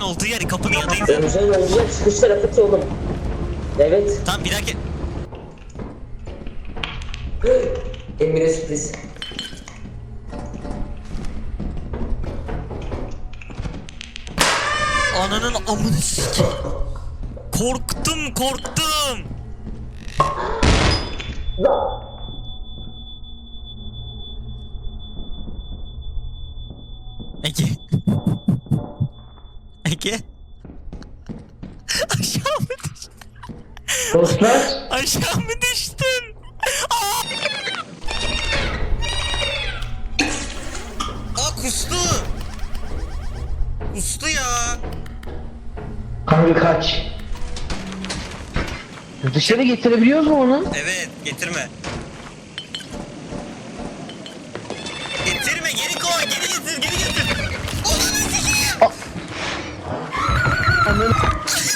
olduğu yer kapının yanındayız. Emre'nin olacağı çıkış tarafı ki oğlum. Evet. Tamam bir dakika. Emre sürpriz. Ananın amını. Korktum korktum. Ege. Ege. Aşağı mı düştün? Dostlar Aşağı mı düştün? Aa! Aa kustu. Kustu ya. kanka kaç. Dışarı getirebiliyoruz mu onu? Evet getirme. Getirme geri koy geri getir geri getir. Yeah.